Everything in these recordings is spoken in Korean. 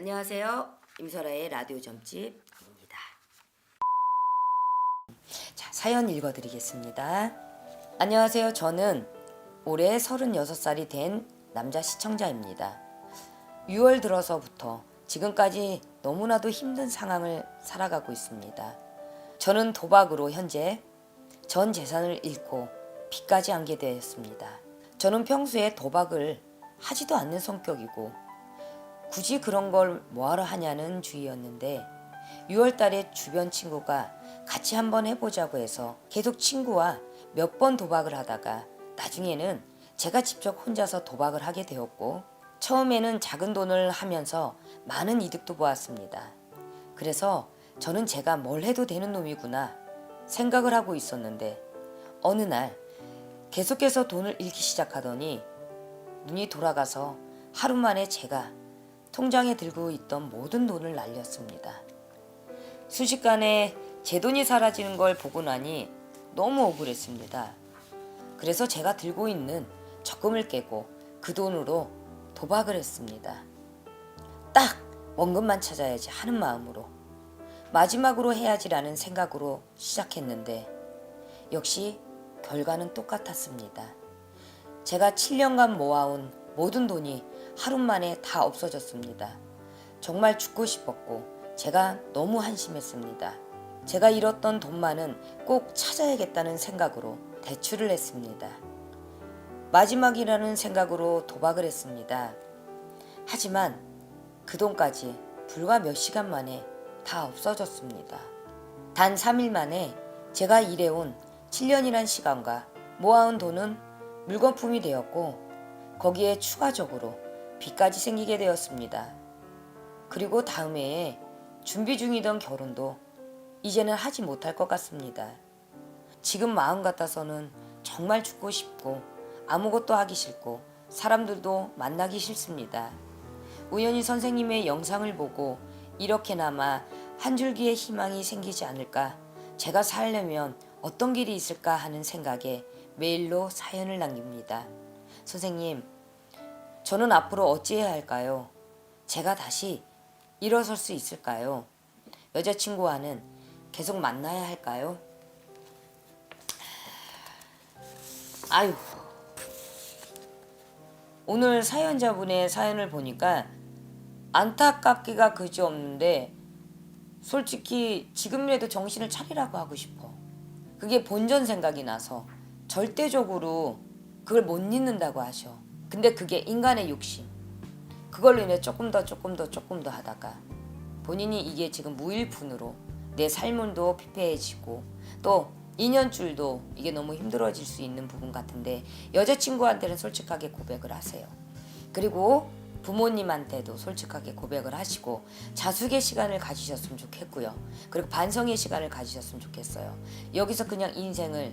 안녕하세요. 임설아의 라디오 점집입니다. 자, 사연 읽어드리겠습니다. 안녕하세요. 저는 올해 36살이 된 남자 시청자입니다. 6월 들어서부터 지금까지 너무나도 힘든 상황을 살아가고 있습니다. 저는 도박으로 현재 전 재산을 잃고 빚까지 안게 되었습니다. 저는 평소에 도박을 하지도 않는 성격이고 굳이 그런 걸 뭐하러 하냐는 주의였는데 6월 달에 주변 친구가 같이 한번 해보자고 해서 계속 친구와 몇 번 도박을 하다가 나중에는 제가 직접 혼자서 도박을 하게 되었고 처음에는 작은 돈을 하면서 많은 이득도 보았습니다. 그래서 저는 제가 뭘 해도 되는 놈이구나 생각을 하고 있었는데 어느 날 계속해서 돈을 잃기 시작하더니 눈이 돌아가서 하루 만에 제가 통장에 들고 있던 모든 돈을 날렸습니다. 순식간에 제 돈이 사라지는 걸 보고 나니 너무 억울했습니다. 그래서 제가 들고 있는 적금을 깨고 그 돈으로 도박을 했습니다. 딱 원금만 찾아야지 하는 마음으로 마지막으로 해야지라는 생각으로 시작했는데 역시 결과는 똑같았습니다. 제가 7년간 모아온 모든 돈이 하루 만에 다 없어졌습니다. 정말 죽고 싶었고 제가 너무 한심했습니다. 제가 잃었던 돈만은 꼭 찾아야겠다는 생각으로 대출을 했습니다. 마지막이라는 생각으로 도박을 했습니다. 하지만 그 돈까지 불과 몇 시간 만에 다 없어졌습니다. 단 3일 만에 제가 일해온 7년이란 시간과 모아온 돈은 물거품이 되었고 거기에 추가적으로 빚까지 생기게 되었습니다. 그리고 다음 해에 준비 중이던 결혼도 이제는 하지 못할 것 같습니다. 지금 마음 같아서는 정말 죽고 싶고 아무것도 하기 싫고 사람들도 만나기 싫습니다. 우연히 선생님의 영상을 보고 이렇게나마 한 줄기의 희망이 생기지 않을까 제가 살려면 어떤 길이 있을까 하는 생각에 메일로 사연을 남깁니다. 선생님, 저는 앞으로 어찌해야 할까요? 제가 다시 일어설 수 있을까요? 여자친구와는 계속 만나야 할까요? 아유. 오늘 사연자분의 사연을 보니까 안타깝기가 그지 없는데 솔직히 지금이라도 정신을 차리라고 하고 싶어. 그게 본전 생각이 나서 절대적으로 그걸 못 잊는다고 하셔. 근데 그게 인간의 욕심. 그걸로 인해 조금 더 조금 더 조금 더 하다가 본인이 이게 지금 무일푼으로 내 삶도 피폐해지고 또 인연줄도 이게 너무 힘들어질 수 있는 부분 같은데 여자친구한테는 솔직하게 고백을 하세요. 그리고 부모님한테도 솔직하게 고백을 하시고 자숙의 시간을 가지셨으면 좋겠고요. 그리고 반성의 시간을 가지셨으면 좋겠어요. 여기서 그냥 인생을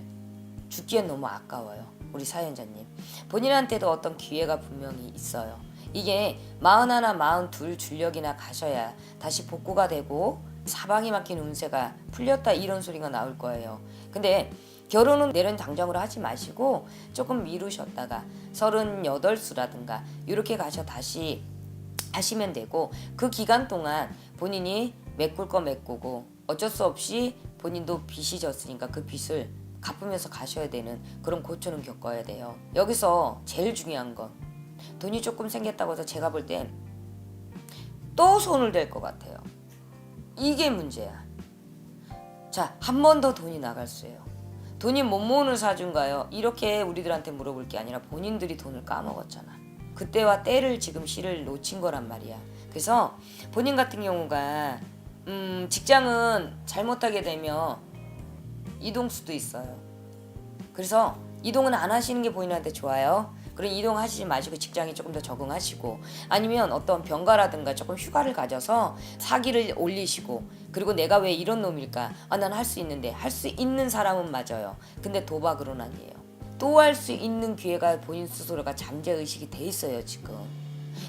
죽기엔 너무 아까워요. 우리 사연자님. 본인한테도 어떤 기회가 분명히 있어요. 이게 마흔하나 마흔둘 줄력이나 가셔야 다시 복구가 되고 사방이 막힌 운세가 풀렸다 이런 소리가 나올 거예요. 근데 결혼은 내년 당장으로 하지 마시고 조금 미루셨다가 서른여덟 수라든가 이렇게 가셔 다시 하시면 되고 그 기간 동안 본인이 메꿀 거 메꾸고 어쩔 수 없이 본인도 빚이 졌으니까 그 빚을 갚으면서 가셔야 되는 그런 고초는 겪어야 돼요. 여기서 제일 중요한 건 돈이 조금 생겼다고 해서 제가 볼 땐 또 손을 댈 것 같아요. 이게 문제야. 자, 한 번 더 돈이 나갈 수예요. 돈이 못 모으는 사준가요? 이렇게 우리들한테 물어볼 게 아니라 본인들이 돈을 까먹었잖아. 그때와 때를 지금 시를 놓친 거란 말이야. 그래서 본인 같은 경우가 음, 직장은 잘못하게 되면 이동 수도 있어요. 그래서 이동은 안 하시는 게 본인한테 좋아요. 그럼 이동하시지 마시고 직장에 조금 더 적응하시고 아니면 어떤 병가라든가 조금 휴가를 가져서 사기를 올리시고 그리고 내가 왜 이런 놈일까? 아, 난 할 수 있는데 할 수 있는 사람은 맞아요. 근데 도박으로는 아니에요. 또 할 수 있는 기회가 본인 스스로가 잠재 의식이 돼 있어요 지금.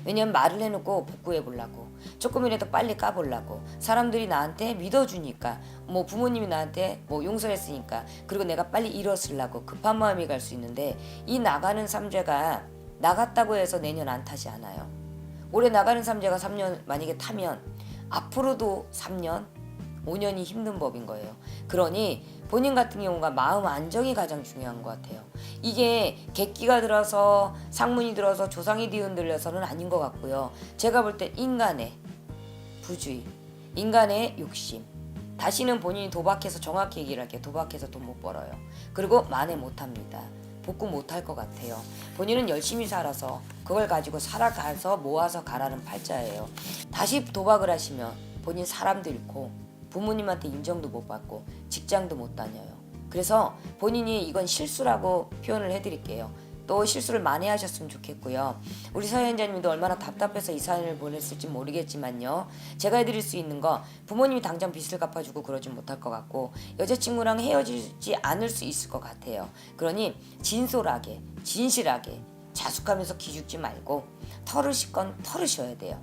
왜냐면 말을 해놓고 복구해 보려고 조금이라도 빨리 까보려고. 사람들이 나한테 믿어주니까 뭐 부모님이 나한테 뭐 용서했으니까 그리고 내가 빨리 일어서려고 급한 마음이 갈 수 있는데 이 나가는 삼재가 나갔다고 해서 내년 안 타지 않아요. 올해 나가는 삼재가 3년 만약에 타면 앞으로도 3년, 5년이 힘든 법인 거예요. 그러니 본인 같은 경우가 마음 안정이 가장 중요한 것 같아요. 이게 객기가 들어서 상문이 들어서 조상이 뒤흔들려서는 아닌 것 같고요. 제가 볼 때 인간의 부주의, 인간의 욕심. 다시는 본인이 도박해서 정확히 얘기를 할게요. 도박해서 돈 못 벌어요. 그리고 만회 못 합니다. 복구 못할 것 같아요. 본인은 열심히 살아서 그걸 가지고 살아가서 모아서 가라는 팔자예요. 다시 도박을 하시면 본인 사람도 잃고 부모님한테 인정도 못 받고 직장도 못 다녀요. 그래서 본인이 이건 실수라고 표현을 해드릴게요. 또 실수를 많이 하셨으면 좋겠고요. 우리 사연자님도 얼마나 답답해서 이 사연을 보냈을지 모르겠지만요. 제가 해드릴 수 있는 거 부모님이 당장 빚을 갚아주고 그러진 못할 것 같고 여자친구랑 헤어지지 않을 수 있을 것 같아요. 그러니 진솔하게 진실하게 자숙하면서 기죽지 말고 씻건 털을 쉬어야 돼요.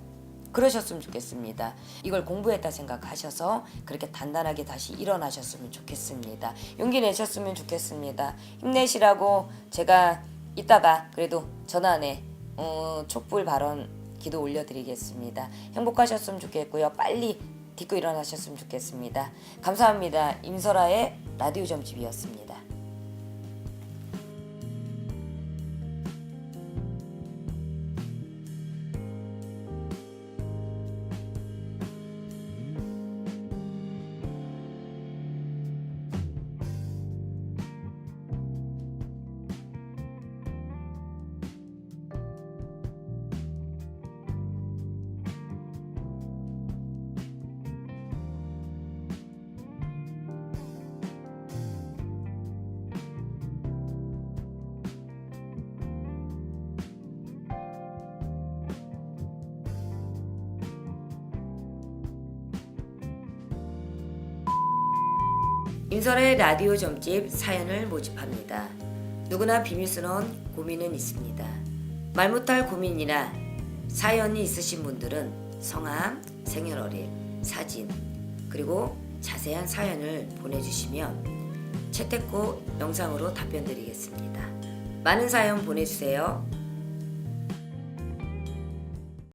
그러셨으면 좋겠습니다. 이걸 공부했다 생각하셔서 그렇게 단단하게 다시 일어나셨으면 좋겠습니다. 용기 내셨으면 좋겠습니다. 힘내시라고 제가 이따가 그래도 전환에 어, 촛불 발언 기도 올려드리겠습니다. 행복하셨으면 좋겠고요. 빨리 딛고 일어나셨으면 좋겠습니다. 감사합니다. 임설아의 라디오 점집이었습니다. 임설의 라디오 점집 사연을 모집합니다. 누구나 비밀스러운 고민은 있습니다. 말 못할 고민이나 사연이 있으신 분들은 성함, 생년월일, 사진, 그리고 자세한 사연을 보내주시면 채택고 영상으로 답변 드리겠습니다. 많은 사연 보내주세요.